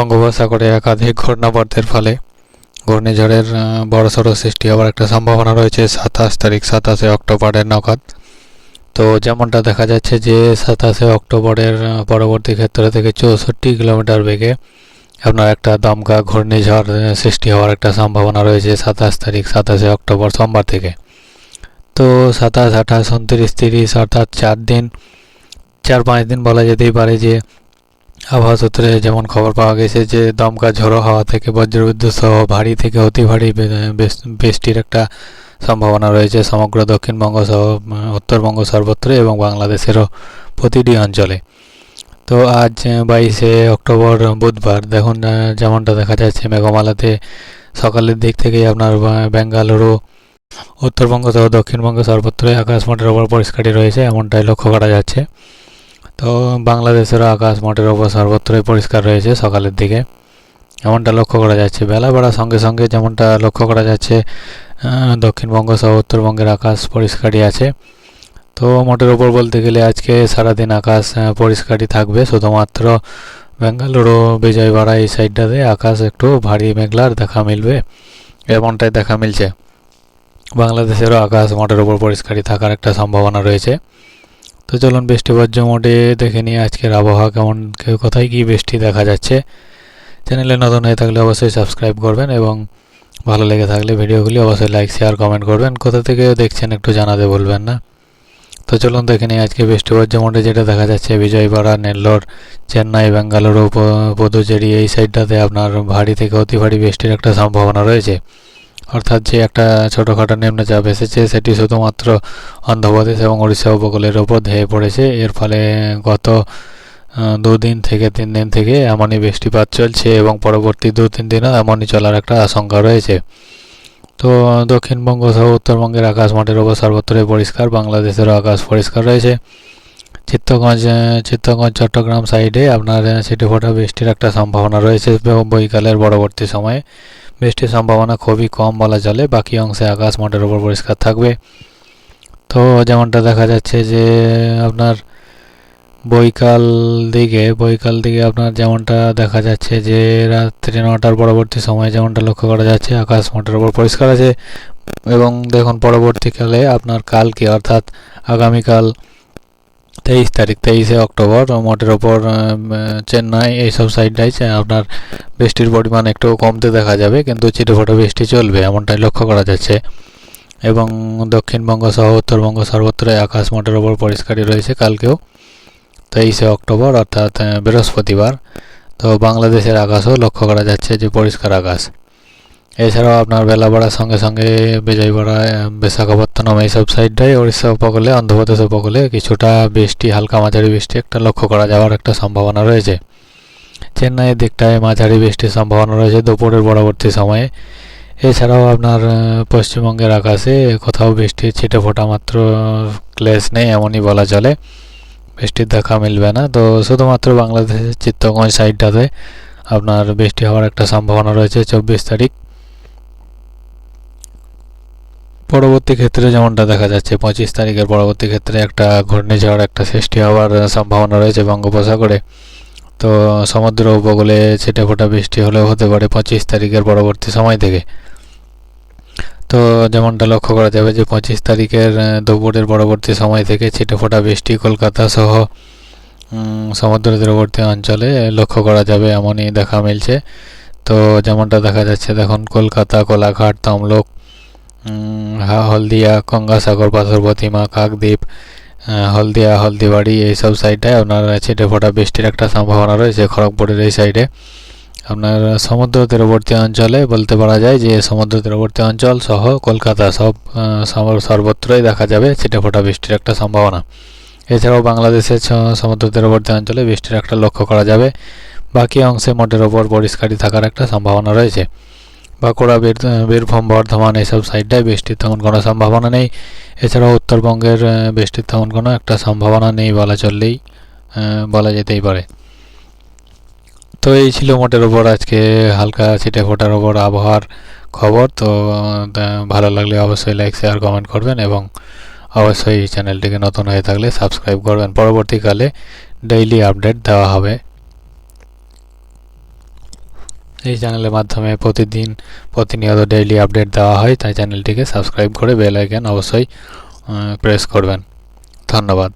বঙ্গোপসাগরে একাধিক ঘূর্ণাবর্তের ফলে ঘূর্ণিঝড়ের বড়সড় সৃষ্টি হওয়ার একটা সম্ভাবনা রয়েছে সাতাশ তারিখ, সাতাশে অক্টোবরের নাগাদ। তো যেমনটা দেখা যাচ্ছে যে সাতাশে অক্টোবরের পরবর্তী ক্ষেত্র থেকে চৌষট্টি কিলোমিটার বেগে আপনার একটা দমকা ঘূর্ণিঝড় সৃষ্টি হওয়ার একটা সম্ভাবনা রয়েছে সাতাশ তারিখ, সাতাশে অক্টোবর সোমবার থেকে। তো সাতাশ, আঠাশ, উনত্রিশ, তিরিশ অর্থাৎ চার দিন, চার পাঁচ দিন বলা যেতেই পারে যে আবহাওয়া সূত্রে যেমন খবর পাওয়া গেছে যে, দমকা ঝোড়ো হাওয়া থেকে বজ্রবিদ্যুৎ সহ ভারী থেকে অতি ভারী বৃষ্টির একটা সম্ভাবনা রয়েছে সমগ্র দক্ষিণবঙ্গ সহ উত্তরবঙ্গ সর্বত্র এবং বাংলাদেশেরও প্রতিটি অঞ্চলে। তো আজ বাইশে অক্টোবর বুধবার, দেখুন যেমনটা দেখা যাচ্ছে মেঘমালাতে সকালের দিক থেকেই আপনার বেঙ্গালুরু, উত্তরবঙ্গ সহ দক্ষিণবঙ্গ সর্বত্রই আকাশ মোটের ওপর পরিষ্কারই রয়েছে, এমনটাই লক্ষ্য করা যাচ্ছে। তো বাংলাদেশেরও আকাশ মাঠের ওপর সর্বত্রই পরিষ্কার রয়েছে সকালের দিকে। এমনটা লক্ষ্য করা যাচ্ছে। বেলা বাড়ার সঙ্গে সঙ্গে যেমনটা লক্ষ্য করা যাচ্ছে দক্ষিণবঙ্গ সহ উত্তরবঙ্গের আকাশ পরিষ্কারই আছে। তো মোটের ওপর বলতে গেলে আজকে সারাদিন আকাশ পরিষ্কারই থাকবে। শুধুমাত্র বেঙ্গালুরু বিজয়বাড়া এই সাইডটাতে আকাশ একটু ভারী মেঘলার দেখা মিলবে, এমনটাই দেখা মিলছে। বাংলাদেশেরও আকাশ মোটের ওপর পরিষ্কারই থাকার একটা সম্ভাবনা রয়েছে। তো চলুন বৃষ্টি বজ্র মোডে দেখে নিয়ে আজকের আবহাওয়া কেমন, কেউ কোথায় কী বৃষ্টি দেখা যাচ্ছে। চ্যানেলে নতুন হয়ে থাকলে অবশ্যই সাবস্ক্রাইব করবেন এবং ভালো লেগে থাকলে ভিডিওগুলি অবশ্যই লাইক শেয়ার কমেন্ট করবেন। কোথা থেকে দেখছেন একটু জানাতে বলবেন না। তো চলুন দেখে নিই আজকে বৃষ্টি বজ্র মোডে যেটা দেখা যাচ্ছে বিজয়বাড়া নেল্লোর, চেন্নাই, বেঙ্গালুরু পুদুচেরি, এই সাইডটাতে আপনার ভারী থেকে অতি ভারী বৃষ্টির একটা সম্ভাবনা রয়েছে। অর্থাৎ যে একটা ছোটোখাটো নিম্নচাপ এসেছে, সেটি শুধুমাত্র অন্ধ্রপ্রদেশ এবং উড়িষ্যা উপকূলের ওপর ধেয়ে পড়েছে। এর ফলে গত দুদিন থেকে তিন দিন থেকে এমনই বৃষ্টিপাত চলছে এবং পরবর্তী দু তিন দিনও এমনই চলার একটা আশঙ্কা রয়েছে। তো দক্ষিণবঙ্গ সহ উত্তরবঙ্গের আকাশ মাঠের ওপর সর্বত্রই পরিষ্কার বাংলাদেশেরও আকাশ পরিষ্কার রয়েছে। চিত্তগঞ্জ চিত্তগঞ্জ, চট্টগ্রাম সাইডে আপনার ছিটে ফোটা বৃষ্টির একটা সম্ভাবনা রয়েছে বৈকালের পরবর্তী সময়ে। বৃষ্টির সম্ভাবনা খুবই কম বলা চলে, বাকি অংশে আকাশ মাঠের ওপর পরিষ্কার থাকবে। তো যেমনটা দেখা যাচ্ছে যে, আপনার বৈকাল দিকে বৈকাল দিকে আপনার যেমনটা দেখা যাচ্ছে যে, রাত্রি নটার পরবর্তী সময়ে যেমনটা লক্ষ্য করা যাচ্ছে, আকাশ মাঠের ওপর পরিষ্কার আছে। এবং দেখুন, পরবর্তীকালে আপনার কালকে, অর্থাৎ আগামীকাল তেইশ তারিখ, তেইশে অক্টোবর, মোটের ওপর চেন্নাই এইসব সাইডটাই আপনার বৃষ্টির পরিমাণ একটু কমতে দেখা যাবে, কিন্তু চিরফোটো বৃষ্টি চলবে, এমনটাই লক্ষ্য করা যাচ্ছে। এবং দক্ষিণবঙ্গ সহ উত্তরবঙ্গ সর্বত্রই আকাশ মোটের ওপর পরিষ্কারই রয়েছে কালকেও, তেইশে অক্টোবর, অর্থাৎ বৃহস্পতিবার। তো বাংলাদেশের আকাশও লক্ষ্য করা যাচ্ছে যে পরিষ্কার আকাশ। এছাড়াও আপনার বেলা বাড়ার সঙ্গে সঙ্গে বিজয়বাড়া আহ, বিশাখাপত্তনম এইসব সাইডটাই উড়িষ্যা উপকূলে অন্ধ্রপ্রদেশ উপকূলে কিছুটা বৃষ্টি হালকা মাঝারি বৃষ্টি একটা লক্ষ্য করা যাওয়ার একটা সম্ভাবনা রয়েছে। চেন্নাইয়ের দিকটায় মাঝারি বৃষ্টির সম্ভাবনা রয়েছে দুপুরের পরবর্তী সময়ে। এছাড়াও আপনার পশ্চিমবঙ্গের আকাশে কোথাও বৃষ্টির ছিটে ফোটা মাত্র ক্লেশ নেই এমনই বলা চলে। বৃষ্টির দেখা মিলবে না। তো শুধুমাত্র বাংলাদেশের চিত্তগঞ্জ সাইডটাতে আপনার বৃষ্টি হওয়ার একটা সম্ভাবনা রয়েছে চব্বিশ তারিখ। পরবর্তী ক্ষেত্রে যেমনটা দেখা যাচ্ছে, পঁচিশ তারিখের পরবর্তী ক্ষেত্রে একটা ঘূর্ণিঝড়, একটা সৃষ্টি হওয়ার সম্ভাবনা রয়েছে বঙ্গোপসাগরে। তো সমুদ্র উপকূলে ছিটে ফোটা বৃষ্টি হলেও হতে পারে পঁচিশ তারিখের পরবর্তী সময় থেকে। তো যেমনটা লক্ষ্য করা যাবে যে পঁচিশ তারিখের দুপুরের পরবর্তী সময় থেকে ছিটে ফোটা বৃষ্টি কলকাতা সহ সমুদ্র তীরবর্তী অঞ্চলে লক্ষ্য করা যাবে এমনই দেখা মিলছে। তো যেমনটা দেখা যাচ্ছে, দেখুন কলকাতা, কোলাঘাট, তমলুক হলদিয়া, গঙ্গাসাগর পাথর প্রতিমা কাকদ্বীপ হলদিয়া, হলদিবাড়ি, এইসব সাইডে আপনার ছিটে ফোটা বৃষ্টির একটা সম্ভাবনা রয়েছে খড়গপুরের এই সাইডে আপনার সমুদ্র তীরবর্তী অঞ্চলে বলতে পারা যায় যে সমুদ্র তীরবর্তী অঞ্চল সহ কলকাতা সব সর্বত্রই দেখা যাবে ছিটে ফোটা বৃষ্টির একটা সম্ভাবনা। এছাড়াও বাংলাদেশের সমুদ্র তীরবর্তী অঞ্চলে বৃষ্টির একটা লক্ষ্য করা যাবে। বাকি অংশে মোটের ওপর পরিষ্কারই থাকার একটা সম্ভাবনা রয়েছে। বাঁকুড়া বীর বীরভূম, বর্ধমান এইসব সাইডটায় বৃষ্টির তেমন কোনো সম্ভাবনা নেই। এছাড়াও উত্তরবঙ্গের বৃষ্টির তেমন কোনো একটা সম্ভাবনা নেই বলা চললেই বলা যেতেই পারে। তো এই ছিল মোটের ওপর আজকে হালকা ছিটে ফোটার ওপর আবহাওয়ার খবর। তো ভালো লাগলে অবশ্যই লাইক শেয়ার কমেন্ট করবেন এবং অবশ্যই চ্যানেলটিকে নতুন হয়ে থাকলে সাবস্ক্রাইব করবেন। পরবর্তীকালে ডেইলি আপডেট দেওয়া হবে। এই চ্যানেলের মাধ্যমে প্রতিদিন প্রতিনিয়ত ডেইলি আপডেট দেওয়া হয়, তাই চ্যানেলটিকে সাবস্ক্রাইব করে বেল আইকন অবশ্যই প্রেস করবেন। ধন্যবাদ।